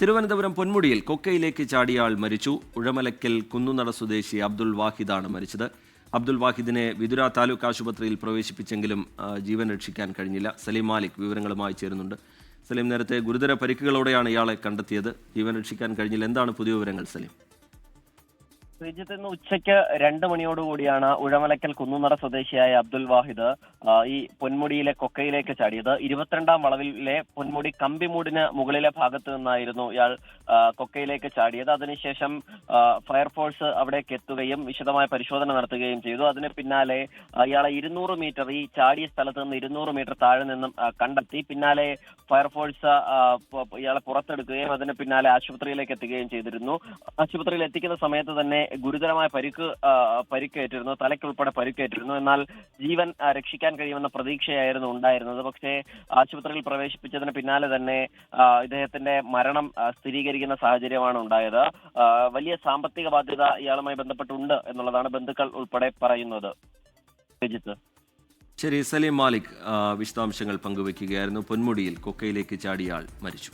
തിരുവനന്തപുരം പൊന്മുടിയിൽ കൊക്കയിലേക്ക് ചാടിയ ആൾ മരിച്ചു. ഉഴമലക്കൽ കുന്നുനട സ്വദേശി അബ്ദുൾ വാഹിദാണ് മരിച്ചത്. അബ്ദുൾ വാഹിദിനെ വിതുര താലൂക്ക് ആശുപത്രിയിൽ പ്രവേശിപ്പിച്ചെങ്കിലും ജീവൻ രക്ഷിക്കാൻ കഴിഞ്ഞില്ല. സലീം മാലിക് വിവരങ്ങളുമായി ചേരുന്നുണ്ട്. സലീം നേരത്തെ ഗുരുതര പരിക്കുകളോടെയാണ് ഇയാളെ കണ്ടെത്തിയത്. ജീവൻ രക്ഷിക്കാൻ കഴിഞ്ഞില്ല. എന്താണ് പുതിയ വിവരങ്ങൾ സലീം? ശ്രീജിത്ത് ഇന്ന് ഉച്ചയ്ക്ക് രണ്ട് മണിയോടുകൂടിയാണ് ഉഴമലക്കൽ കുന്നുനട സ്വദേശിയായ അബ്ദുൽ വാഹിദ് ഈ പൊന്മുടിയിലെ കൊക്കയിലേക്ക് ചാടിയത്. ഇരുപത്തിരണ്ടാം വളവിലെ പൊന്മുടി കമ്പിമൂടിന് മുകളിലെ ഭാഗത്ത് നിന്നായിരുന്നു ഇയാൾ കൊക്കയിലേക്ക് ചാടിയത്. അതിനുശേഷം ഫയർഫോഴ്സ് അവിടേക്ക് എത്തുകയും വിശദമായ പരിശോധന നടത്തുകയും ചെയ്തു. അതിന് പിന്നാലെ ഇയാളെ ഇരുന്നൂറ് മീറ്റർ ഈ ചാടിയ സ്ഥലത്ത് നിന്ന് ഇരുന്നൂറ് മീറ്റർ താഴെ നിന്നും കണ്ടെത്തി. പിന്നാലെ ഫയർഫോഴ്സ് ഇയാളെ പുറത്തെടുക്കുകയും അതിന് പിന്നാലെ ആശുപത്രിയിലേക്ക് എത്തുകയും ചെയ്തിരുന്നു. ആശുപത്രിയിൽ എത്തിക്കുന്ന സമയത്ത് തന്നെ ഗുരുതരമായ പരിക്ക് പരിക്കേറ്റിരുന്നു തലയ്ക്കുൾപ്പെടെ പരിക്കേറ്റിരുന്നു. എന്നാൽ ജീവൻ രക്ഷിക്കാൻ കഴിയുമെന്ന പ്രതീക്ഷയായിരുന്നു ഉണ്ടായിരുന്നത്. പക്ഷേ ആശുപത്രിയിൽ പ്രവേശിപ്പിച്ചതിന് പിന്നാലെ തന്നെ ഇദ്ദേഹത്തിന്റെ മരണം സ്ഥിരീകരിക്കുന്ന സാഹചര്യമാണ് ഉണ്ടായത്. വലിയ സാമ്പത്തിക ബാധ്യത ഇയാളുമായി ബന്ധപ്പെട്ടുണ്ട് എന്നുള്ളതാണ് ബന്ധുക്കൾ ഉൾപ്പെടെ പറയുന്നത്. രജിത്ത്. ശരി സലീം മാലിക് വിശദാംശങ്ങൾ പങ്കുവയ്ക്കുകയായിരുന്നു. പൊന്മുടിയിൽ കൊക്കയിലേക്ക് ചാടിയാൾ മരിച്ചു.